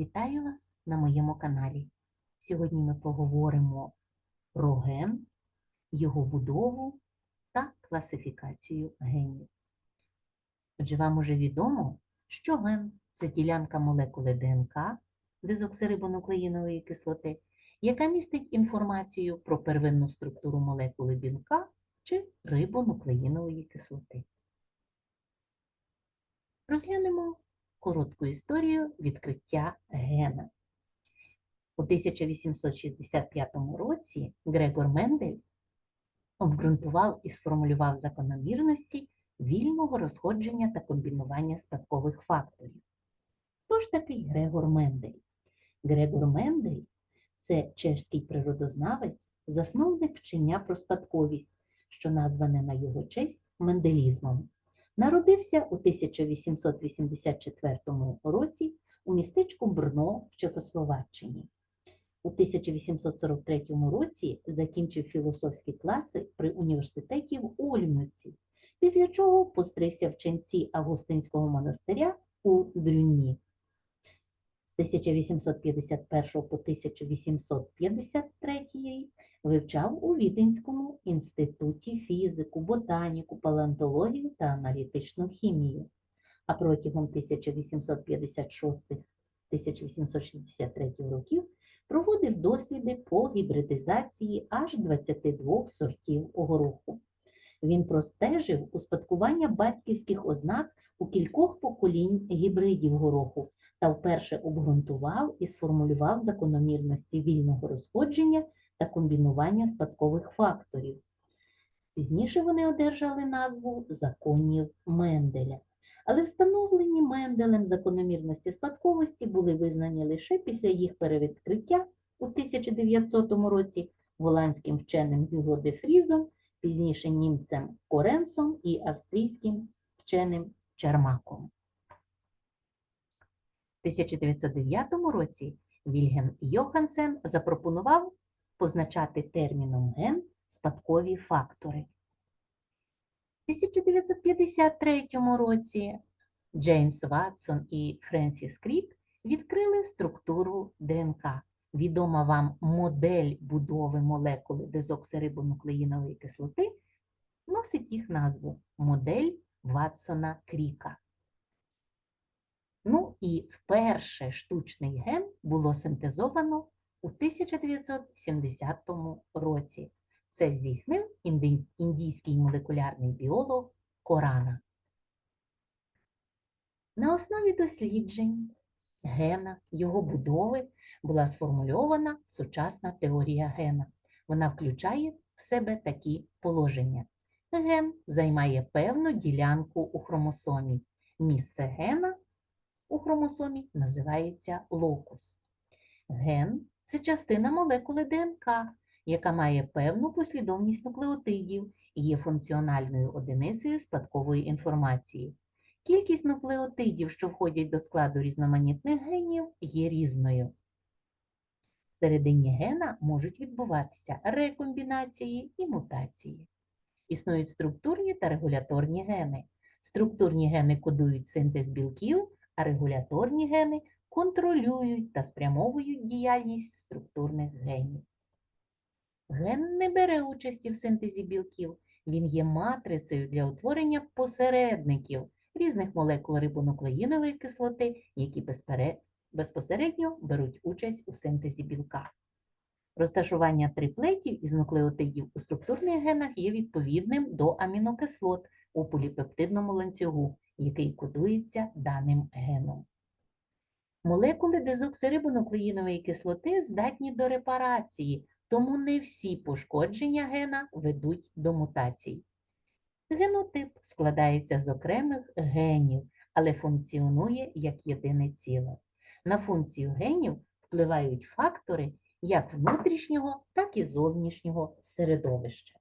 Вітаю вас на моєму каналі. Сьогодні ми поговоримо про ген, його будову та класифікацію генів. Отже, вам уже відомо, що ген це ділянка молекули ДНК дезоксирибонуклеїнової кислоти, яка містить інформацію про первинну структуру молекули білка чи рибонуклеїнової кислоти. Розглянемо коротку історію відкриття гена. У 1865 році Грегор Мендель обґрунтував і сформулював закономірності вільного розходження та комбінування спадкових факторів. Хто ж такий Грегор Мендель? Грегор Мендель це чешський природознавець, засновник вчення про спадковість, що назване на його честь менделізмом. Народився у 1884 році у містечку Брно в Чехословаччині. У 1843 році закінчив філософські класи при університеті в Ольмюці, після чого постригся в ченці Августинського монастиря у Дрюнні. З 1851 по 1853 вивчав у Віденському інституті фізику, ботаніку, палеонтологію та аналітичну хімію. А протягом 1856-1863 років проводив досліди по гібридизації аж 22 сортів гороху. Він простежив успадкування батьківських ознак у кількох поколінь гібридів гороху та вперше обґрунтував і сформулював закономірності вільного розходження та комбінування спадкових факторів. Пізніше вони одержали назву законів Менделя. Але встановлені Менделем закономірності спадковості були визнані лише після їх перевідкриття у 1900 році голландським вченим Гюго де Фрізом, пізніше німцем Коренсом і австрійським вченим Чармаком. У 1909 році Вільгельм Йохансен запропонував позначати терміном ген спадкові фактори. У 1953 році Джеймс Ватсон і Френсіс Крік відкрили структуру ДНК. Відома вам модель будови молекули дезоксирибонуклеїнової кислоти носить їх назву модель Ватсона Кріка. Ну і вперше штучний ген було синтезовано у 1970 році. Це здійснив індійський молекулярний біолог Корана. На основі досліджень гена, його будови була сформульована сучасна теорія гена. Вона включає в себе такі положення. Ген займає певну ділянку у хромосомі. Місце гена у хромосомі називається локус. Ген це частина молекули ДНК, яка має певну послідовність нуклеотидів і є функціональною одиницею спадкової інформації. Кількість нуклеотидів, що входять до складу різноманітних генів, є різною. Всередині гена можуть відбуватися рекомбінації і мутації. Існують структурні та регуляторні гени. Структурні гени кодують синтез білків, а регуляторні гени контролюють та спрямовують діяльність структурних генів. Ген не бере участі в синтезі білків, він є матрицею для утворення посередників різних молекул рибонуклеїнової кислоти, які безпосередньо беруть участь у синтезі білка. Розташування триплетів із нуклеотидів у структурних генах є відповідним до амінокислот у поліпептидному ланцюгу, який кодується даним геном. Молекули дезоксирибонуклеїнової кислоти здатні до репарації, тому не всі пошкодження гена ведуть до мутацій. Генотип складається з окремих генів, але функціонує як єдине ціле. На функцію генів впливають фактори як внутрішнього, так і зовнішнього середовища.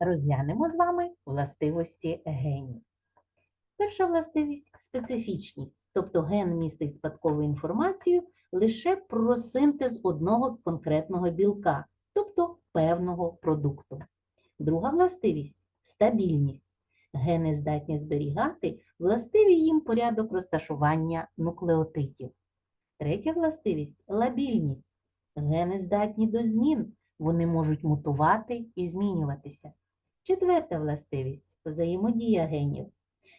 Розглянемо з вами властивості генів. Перша властивість специфічність, тобто ген містить спадкову інформацію лише про синтез одного конкретного білка, тобто певного продукту. Друга властивість стабільність. Гени здатні зберігати Властивий їм порядок розташування нуклеотидів. Третя властивість лабільність. Гени здатні до змін, вони можуть мутувати і змінюватися. Четверта властивість взаємодія генів.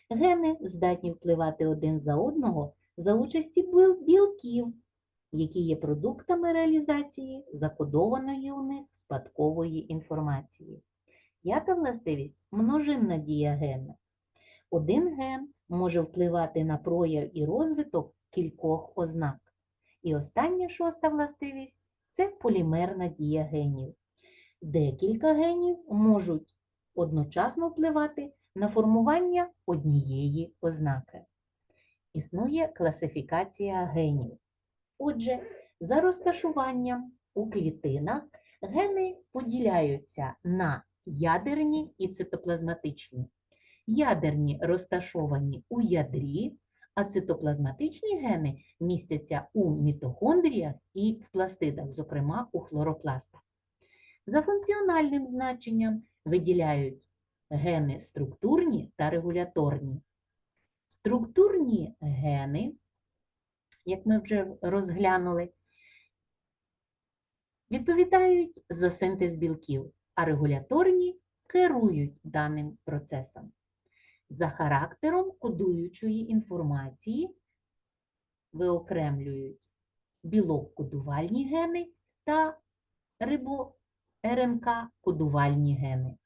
Гени здатні впливати один за одного за участі білків, які є продуктами реалізації закодованої у них спадкової інформації. П'ята властивість множинна дія гена. Один ген може впливати на прояв і розвиток кількох ознак. І остання шоста властивість це полімерна дія генів. Декілька генів можуть одночасно впливати на формування однієї ознаки. Існує класифікація генів. Отже, за розташуванням у клітинах гени поділяються на ядерні і цитоплазматичні. Ядерні розташовані у ядрі, а цитоплазматичні гени містяться у мітохондріях і в пластидах, зокрема у хлоропластах. За функціональним значенням виділяють гени структурні та регуляторні. Структурні гени, як ми вже розглянули, відповідають за синтез білків, а регуляторні керують даним процесом. За характером кодуючої інформації виокремлюють білок-кодувальні гени та рибо-РНК-кодувальні гени.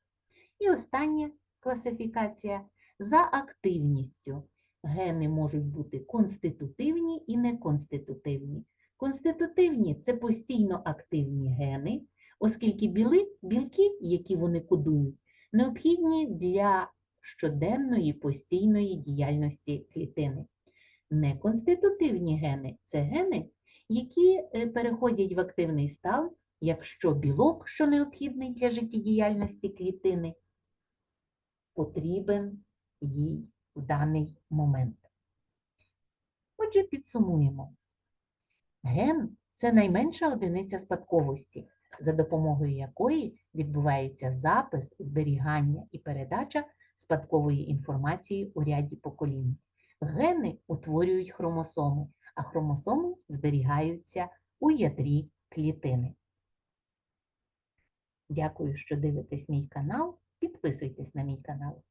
І остання класифікація за активністю. Гени можуть бути конститутивні і неконститутивні. Конститутивні це постійно активні гени, оскільки біли, білки, які вони кодують, необхідні для щоденної постійної діяльності клітини. Неконститутивні гени це гени, які е, переходять в активний стан, якщо білок, що необхідний для життєдіяльності клітини, потрібен їй в даний момент. Отже, підсумуємо. Ген це найменша одиниця спадковості, за допомогою якої відбувається запис, зберігання і передача спадкової інформації у ряді поколінь. Гени утворюють хромосоми, а хромосоми зберігаються у ядрі клітини. Дякую, що дивитесь мій канал. Підписуйтесь на мій канал.